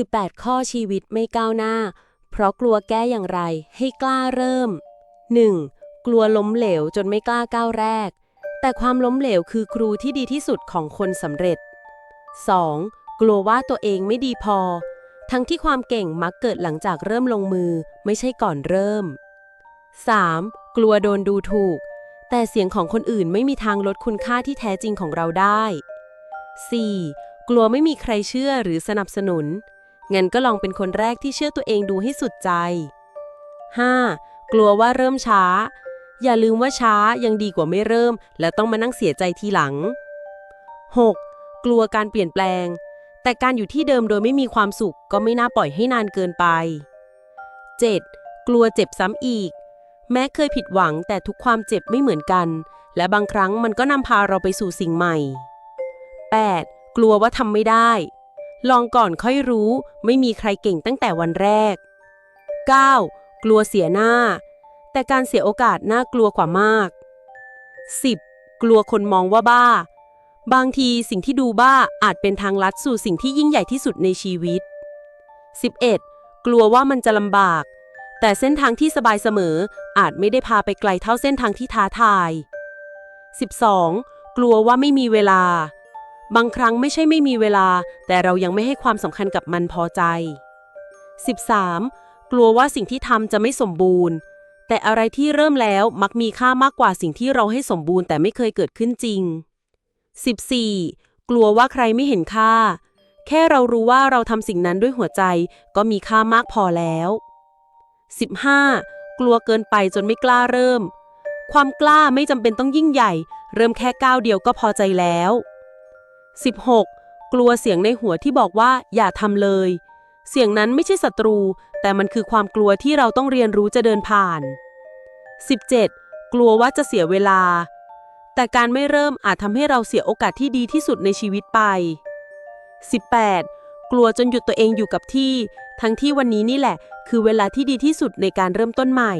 18 ข้อชีวิตไม่ก้าวหน้า เพราะกลัวแก้อย่างไรให้กล้าเริ่ม 1. กลัวล้มเหลวจนไม่กล้าก้าวแรก แต่ความล้มเหลวคือครูที่ดีที่สุดของคนสำเร็จ 2. กลัวว่าตัวเองไม่ดีพอ ทั้งที่ความเก่งมักเกิดหลังจากเริ่มลงมือ ไม่ใช่ก่อนเริ่ม 3. กลัวโดนดูถูก แต่เสียงของคนอื่นไม่มีทางลดคุณค่าที่แท้จริงของเราได้ 4. กลัวไม่มีใครเชื่อหรือสนับสนุน งั้นก็ลองเป็นคนแรกที่เชื่อตัวเองดูให้สุดใจ 5. กลัวว่าเริ่มช้า อย่าลืมว่าช้ายังดีกว่าไม่เริ่ม และต้องมานั่งเสียใจทีหลัง 6. กลัวการเปลี่ยนแปลง แต่การอยู่ที่เดิมโดยไม่มีความสุขก็ไม่น่าปล่อยให้นานเกินไป 7. กลัวเจ็บซ้ำอีก แม้เคยผิดหวังแต่ทุกความเจ็บไม่เหมือนกัน และบางครั้งมันก็นำพาเราไปสู่สิ่งใหม่ 8. กลัวว่าทำไม่ได้ ลองก่อนค่อยรู้ ไม่มีใครเก่งตั้งแต่วันแรก 9. กลัวเสียหน้า แต่การเสียโอกาสน่ากลัวกว่ามาก 10. กลัวคนมองว่าบ้า บางทีสิ่งที่ดูบ้าอาจเป็นทางลัดสู่สิ่งที่ยิ่งใหญ่ที่สุดในชีวิต 11. กลัวว่ามันจะลำบาก แต่เส้นทางที่สบายเสมออาจไม่ได้พาไปไกลเท่าเส้นทางที่ท้าทาย 12. กลัวว่าไม่มีเวลา บางครั้งไม่ใช่ไม่มีเวลา แต่เรายังไม่ให้ความสำคัญกับมันพอใจ 13. กลัวว่าสิ่งที่ทำจะไม่สมบูรณ์ แต่อะไรที่เริ่มแล้วมักมีค่ามากกว่าสิ่งที่เราให้สมบูรณ์แต่ไม่เคยเกิดขึ้นจริง 14. กลัวว่าใครไม่เห็นค่า แค่เรารู้ว่าเราทำสิ่งนั้นด้วยหัวใจ ก็มีค่ามากพอแล้ว 15. กลัวเกินไปจนไม่กล้าเริ่ม ความกล้าไม่จำเป็นต้องยิ่งใหญ่ เริ่มแค่ก้าวเดียวก็พอใจแล้ว 16. กลัวเสียงในหัวที่บอกว่าอย่าทำเลย เสียงนั้นไม่ใช่ศัตรู แต่มันคือความกลัวที่เราต้องเรียนรู้จะเดินผ่าน 17. กลัวว่าจะเสียเวลา แต่การไม่เริ่มอาจทำให้เราเสียโอกาสที่ดีที่สุดในชีวิตไป 18. กลัวจนหยุดตัวเองอยู่กับที่ ทั้งที่วันนี้นี่แหละ คือเวลาที่ดีที่สุดในการเริ่มต้นใหม่